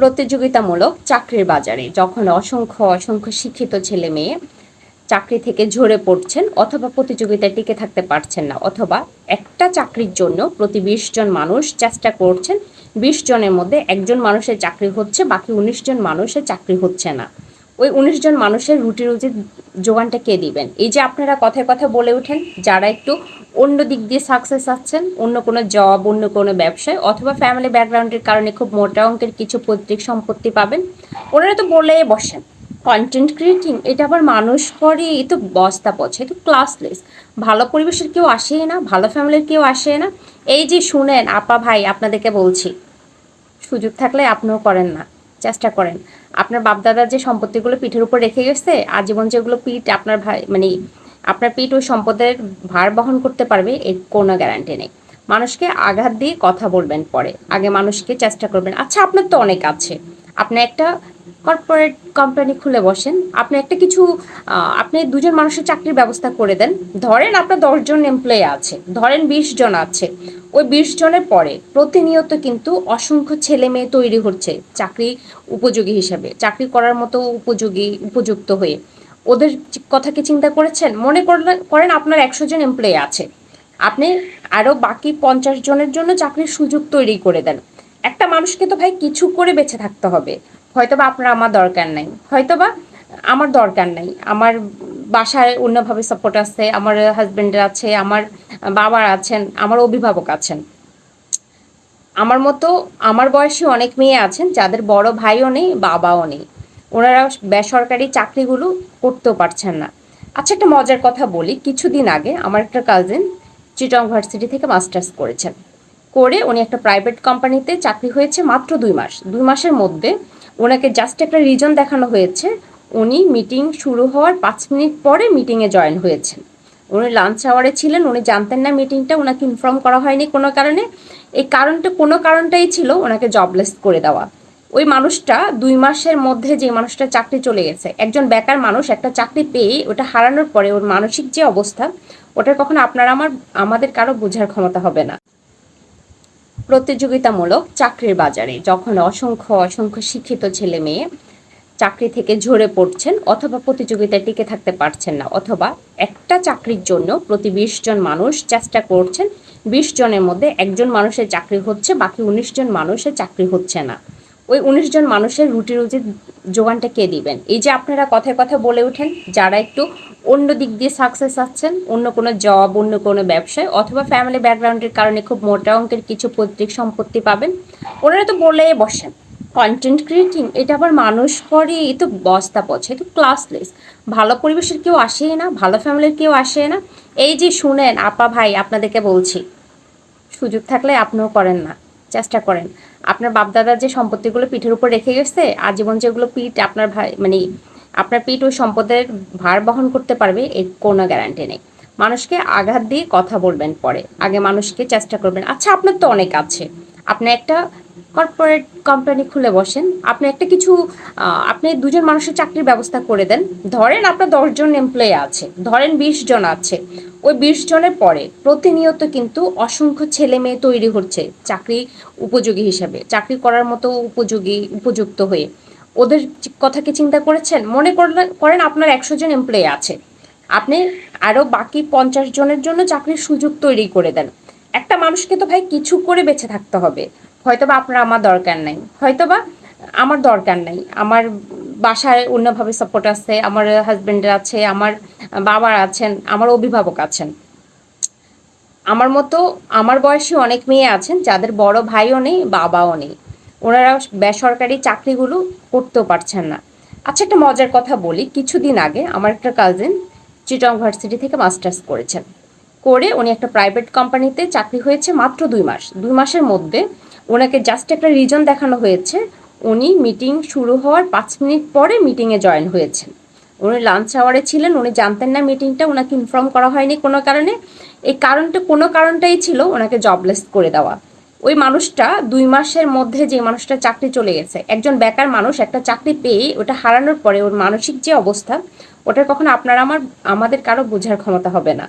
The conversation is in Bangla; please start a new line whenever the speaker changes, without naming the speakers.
প্রতিযোগিতামূলক চাকরির বাজারে যখন অসংখ্য অসংখ্য শিক্ষিত ছেলে মেয়ে চাকরি থেকে ঝরে পড়ছেন অথবা প্রতিযোগিতায় টিকে থাকতে পারছেন না অথবা একটা চাকরির জন্য প্রতি বিশ জন মানুষ চেষ্টা করছেন, বিশ জনের মধ্যে একজন মানুষের চাকরি হচ্ছে, বাকি উনিশ জন মানুষের চাকরি হচ্ছে না। ওই উনিশ জন মানুষের রুটি রুজির যোগানটা কে দিবেন? এই যে আপনারা কথায় কথা বলে ওঠেন, যারা একটু অন্য দিক দিয়ে সাকসেস আছেন, অন্য কোনো জব অন্য কোনো ব্যবসায়, অথবা ফ্যামিলি ব্যাকগ্রাউন্ডের কারণে খুব মোটা অঙ্কের কিছু পৈতৃক সম্পত্তি পাবেন, ওনারা তো বলে বসেন। কন্টেন্ট ক্রিয়েটিং এটা আবার মানুষ করে এ তো বস্তা পছে তো ক্লাসলেস ভালো পরিবেশের কেউ আসেই না, ভালো ফ্যামিলির কেউ আসে না। এই যে শুনেন, আপা ভাই আপনাদেরকে বলছি, সুযোগ থাকলে আপনিও করেন না। চেষ্টা করেন। আপনার বাপদাদার যে সম্পত্তিগুলো পিঠের উপর রেখে গেছে, আজীবন যেগুলো পিঠ আপনার ভাই মানে আপনার পিঠ ওই সম্পদের ভার বহন করতে পারবে, এর কোনো গ্যারান্টি নেই। মানুষকে আঘাত দিয়ে কথা বলবেন পরে। আগে মানুষকে চেষ্টা করবেন আচ্ছা আপনার তো অনেক আছে। আপনি একটা কর্পোরেট কোম্পানি খুলে বসেন। আপনি একটা কিছু আপনি দুজন মানুষের চাকরির ব্যবস্থা করে দেন। ধরেন আপনার দশজন এমপ্লয়ি আছে, ধরেন বিশ জন আছে। ওই বিশ জনের পরে প্রতিনিয়ত কিন্তু অসংখ্য ছেলে মেয়ে তৈরি হচ্ছে চাকরি উপযোগী হিসাবে, চাকরি করার মতো উপযোগী, উপযুক্ত হয়ে। ওদের কথা কি চিন্তা করেছেন? মনে করেন আপনার একশো জন এমপ্লয়ি আছে। আপনি আরও বাকি পঞ্চাশ জনের জন্য চাকরির সুযোগ তৈরি করে দেন। একটা মানুষকে তো ভাই কিছু করে বেঁচে থাকতে হবে। হয়তোবা আপনার আমার দরকার নাই। হয়তোবা আমার দরকার নাই। আমার বাসায় অন্যভাবে সাপোর্ট আছে, আমার হাজবেন্ডের আছে, আমার বাবার আছেন, আমার অভিভাবক আছেন। আমার মতো আমার বয়সী অনেক মেয়ে আছেন, যাদের বড় ভাইও নেই, বাবাও নেই। ওনারা বেসরকারি চাকরিগুলো করতেও পারছেন না। আচ্ছা একটা মজার কথা বলি। কিছুদিন আগে আমার একটা কাজিন চিটং ভার্সিটি থেকে মাস্টার্স করেছেন। করে উনি একটা প্রাইভেট কোম্পানিতে চাকরি হয়েছে মাত্র দুই মাস। দুই মাসের মধ্যে ওনাকে জাস্ট একটা রিজন দেখানো হয়েছে। উনি মিটিং শুরু হওয়ার পাঁচ মিনিট পরে মিটিংয়ে জয়েন হয়েছেন। উনি লাঞ্চ আওয়ারে ছিলেন, উনি জানতেন না মিটিংটা ওনাকে ইনফর্ম করা হয়নি কোনো কারণে। এই কারণটা, কোনো কারণটাই ছিল ওনাকে জবলেস করে দেওয়া। ওই মানুষটা দুই মাসের মধ্যে যে মানুষটা চাকরি চলে গেছে, একজন বেকার মানুষ, একটা চাকরি পেয়ে ওটা হারানোর পরে ওর মানসিক যে অবস্থা, ওটা কখনো আপনার আমার, আমাদের কারও বোঝার ক্ষমতা হবে না। প্রতিযোগিতামূলক চাকরির বাজারে যখন অসংখ্য অসংখ্য শিক্ষিত ছেলে মেয়ে চাকরি থেকে ঝরে পড়ছেন অথবা প্রতিযোগিতায় টিকে থাকতে পারছেন না অথবা একটা চাকরির জন্য প্রতি বিশ জন মানুষ চেষ্টা করছেন, বিশ জনের মধ্যে একজন মানুষের চাকরি হচ্ছে, বাকি উনিশ জন মানুষের চাকরি হচ্ছে না। ওই উনিশ জন মানুষের রুটি রুজির যোগানটা কে দিবেন? এই যে আপনারা কথায় কথা বলে ওঠেন, যারা একটু অন্য দিক দিয়ে সাকসেস আছেন, অন্য কোনো জব অন্য কোনো ব্যবসায়, অথবা ফ্যামিলি ব্যাকগ্রাউন্ডের কারণে খুব মোটা অঙ্কের কিছু পৈতৃক সম্পত্তি পাবেন, ওনারা তো বলে বসেন। কন্টেন্ট ক্রিয়েটিং এটা আবার মানুষ করে এ তো বস্তা পছে তো ক্লাসলেস ভালো পরিবেশের কেউ আসেই না, ভালো ফ্যামিলির কেউ আসে না। এই যে শুনেন, আপা ভাই আপনাদেরকে বলছি, সুযোগ থাকলে আপনিও করেন না। চেষ্টা করেন। আপনার বাপদাদার যে সম্পত্তিগুলো পিঠের উপর রেখে গেছে, আজীবন যেগুলো পিঠ আপনার ভাই মানে আপনার পিঠ ওই সম্পদের ভার বহন করতে পারবে, এর কোনো গ্যারান্টি নেই। মানুষকে আঘাত দিয়ে কথা বলবেন পরে। আগে মানুষকে চেষ্টা করবেন। আচ্ছা আপনার তো অনেক আছে। আপনি একটা কর্পোরেট কোম্পানি খুলে বসেন, আপনি একটা কিছু আপনি দুজন মানুষের চাকরির ব্যবস্থা করে দেন। ধরেন আপনার দশজন এমপ্লয়ি আছে, ধরেন বিশ জন আছে। ওই বিশ জনের পরে প্রতিনিয়ত কিন্তু অসংখ্য ছেলে মেয়ে তৈরি হচ্ছে চাকরি উপযোগী হিসাবে, চাকরি করার মতো উপযোগী, উপযুক্ত হয়ে। ওদের কথা কি চিন্তা করেছেন? মনে করেন আপনার একশো জন এমপ্লয়ি আছে। আপনি আরও বাকি পঞ্চাশ জনের জন্য চাকরির সুযোগ তৈরি করে দেন। একটা মানুষকে তো ভাই কিছু করে বেঁচে থাকতে হবে। হয়তোবা আপনার আমার দরকার নাই। হয়তোবা আমার দরকার নাই। আমার বাসায় অন্যভাবে সাপোর্ট আছে, আমার হাজবেন্ডের আছে, আমার বাবার আছেন, আমার অভিভাবক আছেন। আমার মতো আমার বয়সী অনেক মেয়ে আছেন, যাদের বড় ভাইও নেই, বাবাও নেই। ওনারা বেসরকারি চাকরিগুলো করতেও পারছেন না। আচ্ছা একটা মজার কথা বলি। কিছুদিন আগে আমার একটা কাজিন চিটং ভার্সিটি থেকে মাস্টার্স করেছেন। করে উনি একটা প্রাইভেট কোম্পানিতে চাকরি হয়েছে মাত্র দুই মাস। দুই মাসের মধ্যে ওনাকে জাস্ট একটা রিজন দেখানো হয়েছে। উনি মিটিং শুরু হওয়ার পাঁচ মিনিট পরে মিটিংয়ে জয়েন হয়েছেন। উনি লাঞ্চ আওয়ারে ছিলেন, উনি জানতেন না মিটিংটা ওনাকে ইনফর্ম করা হয়নি কোনো কারণে। এই কারণটা, কোনো কারণটাই ছিল ওনাকে জবলেস করে দেওয়া। ওই মানুষটা দুই মাসের মধ্যে যে মানুষটা চাকরি চলে গেছে, একজন বেকার মানুষ একটা চাকরি পেয়ে ওটা হারানোর পরে ওর মানসিক যে অবস্থা, ওটা কখনো আপনার আমার, আমাদের কারও বোঝার ক্ষমতা হবে না।